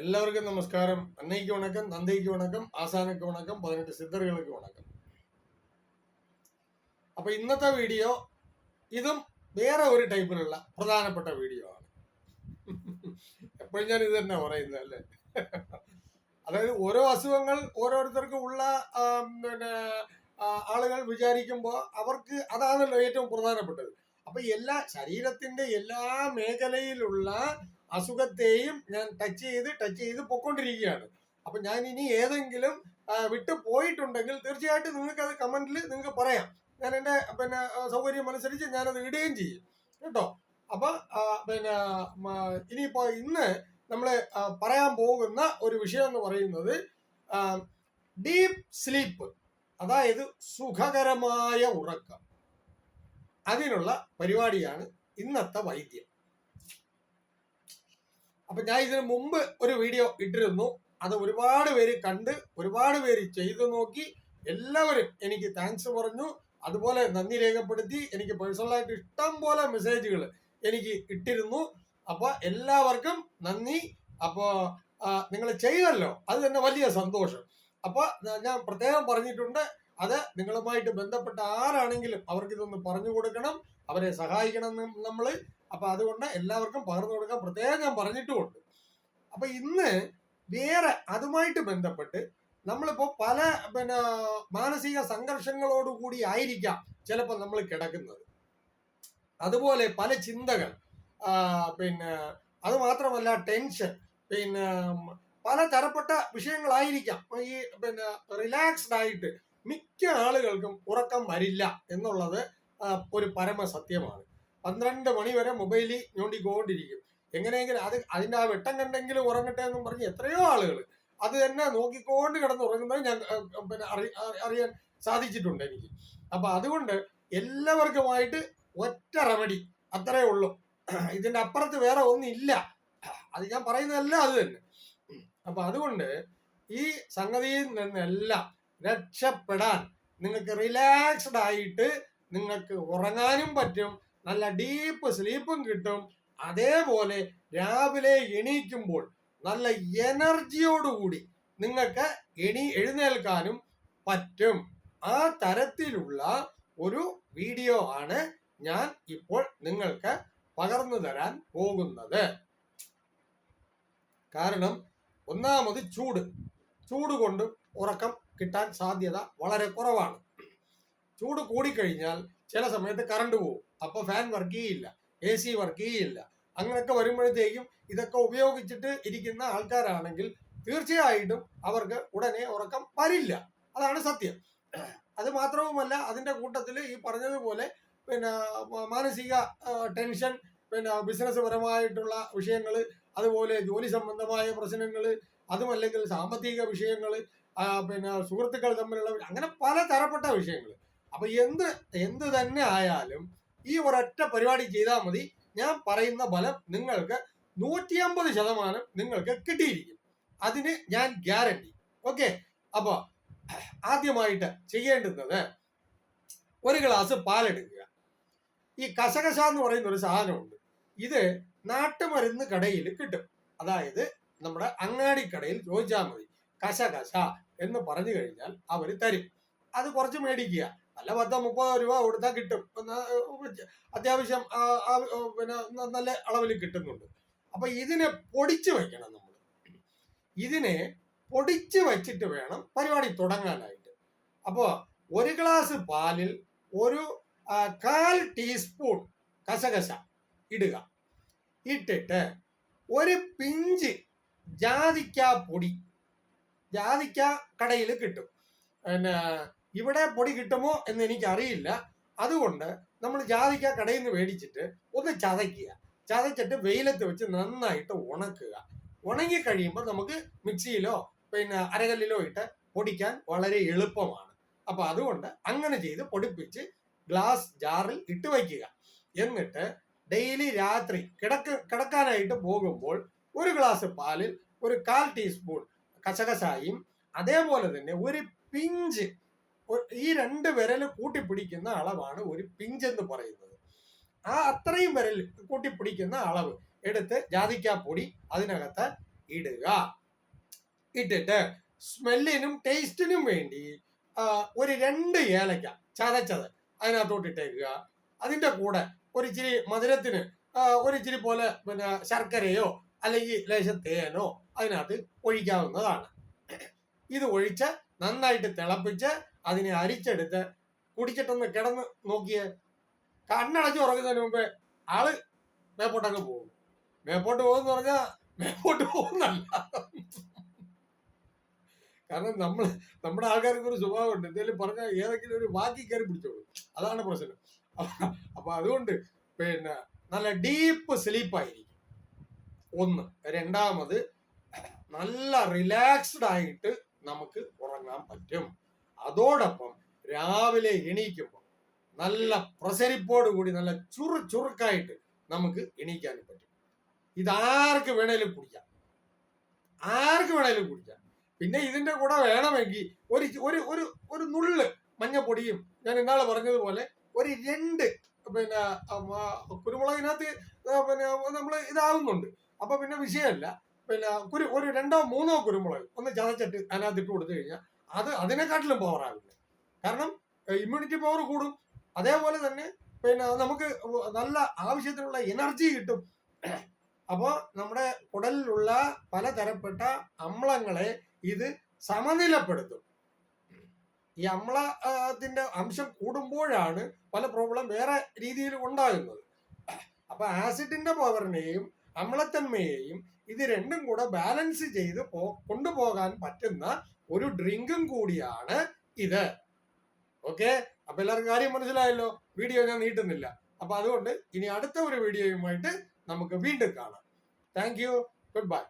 എല്ലാവർക്കും നമസ്കാരം. അന്നയ്ക്ക് വണക്കം നന്ദയ്ക്ക് വണക്കം ആസാനക്ക് വണക്കം പതിനെട്ട് സിദ്ധറികൾക്ക് വണക്കം. അപ്പൊ ഇന്നത്തെ വീഡിയോ ഇതും വേറെ ഒരു ടൈപ്പിലുള്ള പ്രധാനപ്പെട്ട വീഡിയോ ആണ്. എപ്പോഴും ഞാൻ ഇത് തന്നെ പറയുന്നത് അല്ലേ? അതായത് ഓരോ അസുഖങ്ങൾ ഓരോരുത്തർക്കും ഉള്ള പിന്നെ ആളുകൾ വിചാരിക്കുമ്പോൾ അവർക്ക് അതാണല്ലോ ഏറ്റവും പ്രധാനപ്പെട്ടത്. അപ്പൊ എല്ലാ ശരീരത്തിന്റെ എല്ലാ മേഖലയിലുള്ള അസുഖത്തെയും ഞാൻ ടച്ച് ചെയ്ത് ടച്ച് ചെയ്ത് പൊക്കൊണ്ടിരിക്കുകയാണ്. അപ്പൊ ഞാൻ ഇനി ഏതെങ്കിലും വിട്ടു പോയിട്ടുണ്ടെങ്കിൽ തീർച്ചയായിട്ടും നിങ്ങൾക്ക് അത് കമന്റിൽ നിങ്ങൾക്ക് പറയാം. ഞാൻ എന്റെ പിന്നെ സൗകര്യം അനുസരിച്ച് ഞാനത് ഇടുകയും ചെയ്യും. കേട്ടോ? അപ്പൊ പിന്നെ ഇനിയിപ്പോ ഇന്ന് നമ്മൾ പറയാൻ പോകുന്ന ഒരു വിഷയം എന്ന് പറയുന്നത് ഡീപ് സ്ലീപ്പ് അതായത് സുഖകരമായ ഉറക്കം. അതിനുള്ള പരിപാടിയാണ് ഇന്നത്തെ വൈദ്യം. അപ്പൊ ഞാൻ ഇതിനു മുമ്പ് ഒരു വീഡിയോ ഇട്ടിരുന്നു. അത് ഒരുപാട് പേര് കണ്ട് ഒരുപാട് പേര് ചെയ്തു നോക്കി. എല്ലാവരും എനിക്ക് താങ്ക്സ് പറഞ്ഞു. അതുപോലെ നന്ദി രേഖപ്പെടുത്തി. എനിക്ക് പേഴ്സണലായിട്ട് ഇഷ്ടം പോലെ മെസ്സേജുകൾ എനിക്ക് ഇട്ടിരുന്നു. അപ്പൊ എല്ലാവർക്കും നന്ദി. അപ്പോ നിങ്ങൾ ചെയ്തല്ലോ. അത് തന്നെ വലിയ സന്തോഷം. അപ്പൊ ഞാൻ പ്രത്യേകം പറഞ്ഞിട്ടുണ്ട് അത് നിങ്ങളുമായിട്ട് ബന്ധപ്പെട്ട ആരാണെങ്കിലും അവർക്ക് ഇതൊന്ന് പറഞ്ഞു കൊടുക്കണം അവരെ സഹായിക്കണം നമ്മൾ അപ്പൊ അതുകൊണ്ട് എല്ലാവർക്കും പകർന്നു കൊടുക്കാൻ പ്രത്യേകം ഞാൻ പറഞ്ഞിട്ടുമുണ്ട്. അപ്പൊ ഇന്ന് വേറെ അതുമായിട്ട് ബന്ധപ്പെട്ട് നമ്മളിപ്പോ പല പിന്നെ മാനസിക സംഘർഷങ്ങളോട് കൂടി ആയിരിക്കാം ചിലപ്പോൾ നമ്മൾ കിടക്കുന്നത്. അതുപോലെ പല ചിന്തകൾ പിന്നെ അത് മാത്രമല്ല ടെൻഷൻ പിന്നെ പല തരപ്പെട്ട വിഷയങ്ങളായിരിക്കാം ഈ പിന്നെ റിലാക്സ്ഡ് ആയിട്ട് മിക്ക ആളുകൾക്കും ഉറക്കം വരില്ല എന്നുള്ളത് ഒരു പരമ സത്യമാണ് പന്ത്രണ്ട് മണി വരെ മൊബൈലിൽ ഞോണ്ടിക്കൊണ്ടിരിക്കും എങ്ങനെയെങ്കിലും അത് അതിന്റെ ആ വെട്ടം കണ്ടെങ്കിലും ഉറങ്ങട്ടെ എന്നും പറഞ്ഞ് എത്രയോ ആളുകൾ അത് തന്നെ നോക്കിക്കൊണ്ട് കിടന്ന് ഉറങ്ങുന്നത് ഞാൻ പിന്നെ അറിയാൻ സാധിച്ചിട്ടുണ്ട് എനിക്ക്. അപ്പൊ അതുകൊണ്ട് എല്ലാവർക്കുമായിട്ട് ഒറ്റ റെമഡി അത്രേ ഉള്ളൂ. ഇതിന്റെ അപ്പുറത്ത് വേറെ ഒന്നില്ല അത് ഞാൻ പറയുന്നതല്ല അത് തന്നെ. അപ്പൊ അതുകൊണ്ട് ഈ സംഗതിയിൽ നിന്നെല്ലാം രക്ഷപ്പെടാൻ നിങ്ങൾക്ക് റിലാക്സ്ഡ് ആയിട്ട് നിങ്ങൾക്ക് ഉറങ്ങാനും പറ്റും നല്ല ഡീപ്പ് സ്ലീപ്പും കിട്ടും. അതേപോലെ രാവിലെ എണീക്കുമ്പോൾ നല്ല എനർജിയോടുകൂടി നിങ്ങൾക്ക് എണി എഴുന്നേൽക്കാനും പറ്റും. ആ തരത്തിലുള്ള ഒരു വീഡിയോ ആണ് ഞാൻ ഇപ്പോൾ നിങ്ങൾക്ക് പകർന്നു തരാൻ പോകുന്നത്. കാരണം ഒന്നാമത് ചൂട്. ചൂട് കൊണ്ട് ഉറക്കം കിട്ടാൻ സാധ്യത വളരെ കുറവാണ്. ചൂട് കൂടിക്കഴിഞ്ഞാൽ ചില സമയത്ത് കറണ്ട് പോകും അപ്പൊ ഫാൻ വർക്ക് ചെയ്യില്ല എ സി വർക്ക് ചെയ്യില്ല. അങ്ങനെയൊക്കെ വരുമ്പോഴത്തേക്കും ഇതൊക്കെ ഉപയോഗിച്ചിട്ട് ഇരിക്കുന്ന ആൾക്കാരാണെങ്കിൽ തീർച്ചയായിട്ടും അവർക്ക് ഉടനെ ഉറക്കം വരില്ല. അതാണ് സത്യം. അത് മാത്രവുമല്ല അതിന്റെ കൂട്ടത്തിൽ ഈ പറഞ്ഞതുപോലെ പിന്നെ മാനസിക ടെൻഷൻ പിന്നെ ബിസിനസ് പരമായിട്ടുള്ള വിഷയങ്ങൾ അതുപോലെ ജോലി സംബന്ധമായ പ്രശ്നങ്ങൾ അതുമല്ലെങ്കിൽ സാമ്പത്തിക വിഷയങ്ങൾ പിന്നെ സുഹൃത്തുക്കൾ തമ്മിലുള്ള അങ്ങനെ പല തരപ്പെട്ട വിഷയങ്ങൾ. അപ്പൊ എന്ത് എന്ത് തന്നെ ആയാലും ഈ ഒരൊറ്റ പരിപാടി ചെയ്താൽ മതി. ഞാൻ പറയുന്ന ഫലം നിങ്ങൾക്ക് നൂറ്റി അമ്പത് ശതമാനം നിങ്ങൾക്ക് കിട്ടിയിരിക്കും. അതിന് ഞാൻ ഗ്യാരണ്ടി. ഓക്കെ? അപ്പൊ ആദ്യമായിട്ട് ചെയ്യേണ്ടുന്നത് ഒരു ഗ്ലാസ് പാലെടുക്കുക. ഈ കസകസ എന്ന് പറയുന്ന ഒരു സാധനമുണ്ട്. ഇത് നാട്ടുമരുന്ന് കടയിൽ കിട്ടും. അതായത് നമ്മുടെ അങ്ങാടിക്കടയിൽ ചോദിച്ചാൽ മതി. കശ കശ എന്ന് പറഞ്ഞു കഴിഞ്ഞാൽ അവർ തരും. അത് കുറച്ച് മേടിക്കുക. അല്ല പത്തോ മുപ്പതോ രൂപ കൊടുത്താൽ കിട്ടും. അത്യാവശ്യം പിന്നെ നല്ല അളവിൽ കിട്ടുന്നുണ്ട്. അപ്പൊ ഇതിനെ പൊടിച്ചു വെക്കണം നമ്മൾ ഇതിനെ പൊടിച്ചു വെച്ചിട്ട് വേണം പരിപാടി തുടങ്ങാനായിട്ട്. അപ്പോ ഒരു ഗ്ലാസ് പാലിൽ ഒരു കാൽ ടീസ്പൂൺ കശകശ ഇടുക. ഇട്ടിട്ട് ഒരു പിഞ്ച് ജാതിക്ക പൊടി ജാതിക്ക കടയിൽ കിട്ടും. പിന്നെ ഇവിടെ പൊടി കിട്ടുമോ എന്ന് എനിക്ക് അറിയില്ല അതുകൊണ്ട് നമ്മൾ ജാതിക്ക കടയിൽ നിന്ന് മേടിച്ചിട്ട് ഒന്ന് ചതയ്ക്കുക. ചതച്ചിട്ട് വെയിലത്ത് വെച്ച് നന്നായിട്ട് ഉണക്കുക. ഉണങ്ങി കഴിയുമ്പോൾ നമുക്ക് മിക്സിയിലോ പിന്നെ അരകല്ലിലോ ഇട്ട് പൊടിക്കാൻ വളരെ എളുപ്പമാണ്. അപ്പൊ അതുകൊണ്ട് അങ്ങനെ ചെയ്ത് പൊടിപ്പിച്ച് ഗ്ലാസ് ജാറിൽ ഇട്ട് വയ്ക്കുക. എന്നിട്ട് ഡെയിലി രാത്രി കിടക്ക കിടക്കാനായിട്ട് പോകുമ്പോൾ ഒരു ഗ്ലാസ് പാലിൽ ഒരു കാൽ ടീസ്പൂൺ കശകശായും അതേപോലെ തന്നെ ഒരു പിഞ്ച് ഈ രണ്ട് വിരൽ കൂട്ടിപ്പിടിക്കുന്ന അളവാണ് ഒരു പിഞ്ച് എന്ന് പറയുന്നത്. ആ അത്രയും വിരൽ കൂട്ടിപ്പിടിക്കുന്ന അളവ് എടുത്ത് ജാതിക്കാപ്പൊടി അതിനകത്ത് ഇടുക. ഇട്ടിട്ട് സ്മെല്ലിനും ടേസ്റ്റിനും വേണ്ടി ഒരു രണ്ട് ഏലക്ക ചതച്ചത് അതിനകത്തോട്ട് ഇട്ടേക്കുക. അതിന്റെ കൂടെ ഒരു ഇച്ചിരി മധുരത്തിന് ഒരിച്ചിരി പോലെ പിന്നെ ശർക്കരയോ അല്ലെങ്കിൽ ലേശം തേനോ അതിനകത്ത് ഒഴിക്കാവുന്നതാണ്. ഇത് ഒഴിച്ച് നന്നായിട്ട് തിളപ്പിച്ച് അതിനെ അരിച്ചെടുത്ത് കുടിച്ചിട്ടൊന്ന് കിടന്ന് നോക്കിയേ. കണ്ണടച്ച് ഉറങ്ങുന്നതിന് മുമ്പേ ആൾ മേപ്പോട്ടങ്ങ് പോകും. മേപ്പോട്ട് പോകുമെന്ന് പറഞ്ഞാൽ മേപ്പോട്ട് പോകുന്നല്ല. കാരണം നമ്മൾ നമ്മുടെ ആൾക്കാർക്ക് ഒരു സ്വഭാവമുണ്ട്. എന്തെങ്കിലും പറഞ്ഞാൽ ഏതെങ്കിലും ഒരു വാക്കി കയറി പിടിച്ചോളൂ. അതാണ് പ്രശ്നം. അപ്പൊ- അതുകൊണ്ട് പിന്നെ നല്ല ഡീപ്പ് സ്ലീപ്പ് ആയിരിക്കും. ഒന്ന്. രണ്ടാമത് നല്ല റിലാക്സ്ഡ് ആയിട്ട് നമുക്ക് ഉറങ്ങാൻ പറ്റും. അതോടൊപ്പം രാവിലെ എണീക്കുമ്പോൾ നല്ല പ്രസരിപ്പോട് കൂടി നല്ല ചുറു ചുറുക്കായിട്ട് നമുക്ക് എണീക്കാൻ പറ്റും. ഇതാർക്ക് വേണേലും കുടിക്കാം. ആർക്ക് വേണേലും കുടിക്കാം. പിന്നെ ഇതിന്റെ കൂടെ വേണമെങ്കിൽ ഒരു ഒരു ഒരു നുള്ള് മഞ്ഞപ്പൊടിയും ഞാൻ ഇന്നാളെ പറഞ്ഞതുപോലെ ഒരു രണ്ട് പിന്നെ കുരുമുളകിനകത്ത് പിന്നെ നമ്മൾ ഇതാകുന്നുണ്ട് അപ്പൊ പിന്നെ വിഷയമല്ല. പിന്നെ കുരു ഒരു രണ്ടോ മൂന്നോ കുരുമുളക് ഒന്ന് ചതച്ചിട്ട് അതിനകത്ത് ഇട്ട് കൊടുത്തു കഴിഞ്ഞാൽ അത് അതിനെക്കാട്ടിലും ആവില്ല. കാരണം ഇമ്മ്യൂണിറ്റി പവർ കൂടും. അതേപോലെ തന്നെ പിന്നെ നമുക്ക് നല്ല ആവശ്യത്തിനുള്ള എനർജി കിട്ടും. അപ്പോൾ നമ്മുടെ കുടലിലുള്ള പലതരപ്പെട്ട അമ്ലങ്ങളെ ഇത് സമനിലപ്പെടുത്തും. ഈ അമ്ലത്തിന്റെ അംശം കൂടുമ്പോഴാണ് പല പ്രോബ്ലം വേറെ രീതിയിൽ ഉണ്ടാകുന്നത്. അപ്പൊ ആസിഡിന്റെ പവറിനെയും അമ്ലത്തന്മയെയും ഇത് രണ്ടും കൂടെ ബാലൻസ് ചെയ്ത് കൊണ്ടുപോകാൻ പറ്റുന്ന ഒരു ഡ്രിങ്കും കൂടിയാണ് ഇത്. ഓക്കെ അപ്പൊ എല്ലാവർക്കും കാര്യം മനസ്സിലായല്ലോ? വീഡിയോ ഞാൻ നീട്ടുന്നില്ല. അപ്പൊ അതുകൊണ്ട് ഇനി അടുത്ത ഒരു വീഡിയോയുമായിട്ട് നമുക്ക് വീണ്ടും കാണാം. Thank you good bye